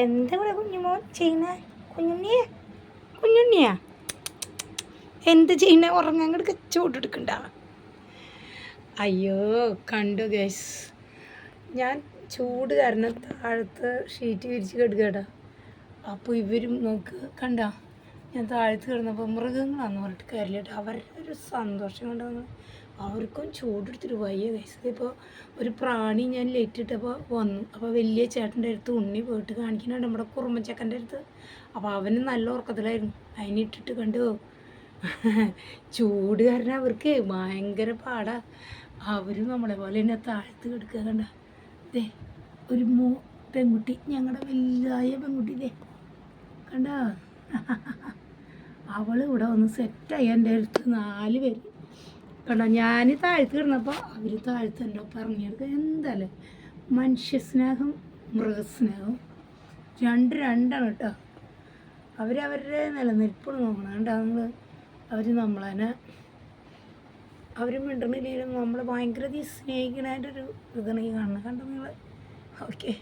എന്താ ഇവിടെ കുഞ്ഞുമോൻ ചെയ്യുന്ന? കുഞ്ഞുണ്ണിയെ? കുഞ്ഞുണ്ണിയാ? എന്ത് ചെയ്യുന്ന? ഉറങ്ങാൻ കിടക്ക് ചൂടെടുക്കണ്ട അയ്യോ കണ്ടു ഗൈസ് ഞാൻ ചൂട് കാരണം താഴത്ത് ഷീറ്റ് വിരിച്ച് കിടക്കടാ അപ്പോൾ ഇവരും നോക്ക് കണ്ട? ഞാൻ താഴ്ത്തു കിടന്നപ്പോൾ മൃഗങ്ങളാന്ന് പറഞ്ഞിട്ട് കാര്യമില്ല അവരുടെ ഒരു സന്തോഷം കൊണ്ടാണ് അവർക്കും ചൂടെടുത്തിട്ട് വയ്യ വയസ്സത് ഇപ്പോൾ ഒരു പ്രാണി ഞാൻ ലേറ്റിട്ടപ്പോൾ വന്നു. അപ്പോൾ വലിയ ചേട്ടന്റെ അടുത്ത് ഉണ്ണി പോയിട്ട് കാണിക്കുന്നുണ്ട് നമ്മുടെ കുറുമ്പച്ചക്കന്റെ അടുത്ത്. അപ്പോൾ അവന് നല്ല ഉറക്കത്തിലായിരുന്നു. അതിനിട്ടിട്ട് കണ്ടു. ചൂട് കാരണം അവർക്ക് ഭയങ്കര പാടാ. അവരും നമ്മളെ പോലെ തന്നെ താഴ്ത്ത് കിടക്കുക കണ്ട. ദേ ഒരു മൂ പെൺകുട്ടി ഞങ്ങളുടെ വലുതായ പെൺകുട്ടി ദേ. കണ്ട? അവൾ ഇവിടെ വന്ന് സെറ്റായി എന്റെ അടുത്ത് നാല് പേര്. കണ്ടോ? ഞാൻ താഴ്ത്തി കിടന്നപ്പോൾ അവർ താഴ്ത്ത് ഒപ്പം ഇറങ്ങിയെടുക്കുക എന്താല്ലേ? മനുഷ്യസ്നേഹം മൃഗസ്നേഹം. രണ്ട് രണ്ടാണ് കേട്ടോ. അവരവരുടെ നിലനിൽപ്പ് നോക്കണം കേട്ടോ നമ്മൾ അവർ നമ്മളതിനെ അവർ മിണ്ടണില്ലെങ്കിലും നമ്മൾ ഭയങ്കര സ്നേഹിക്കണതിന്റെ ഒരു ഇതാണ് ഈ കാണുന്നത് കണ്ടോ നിങ്ങൾ ഓക്കെ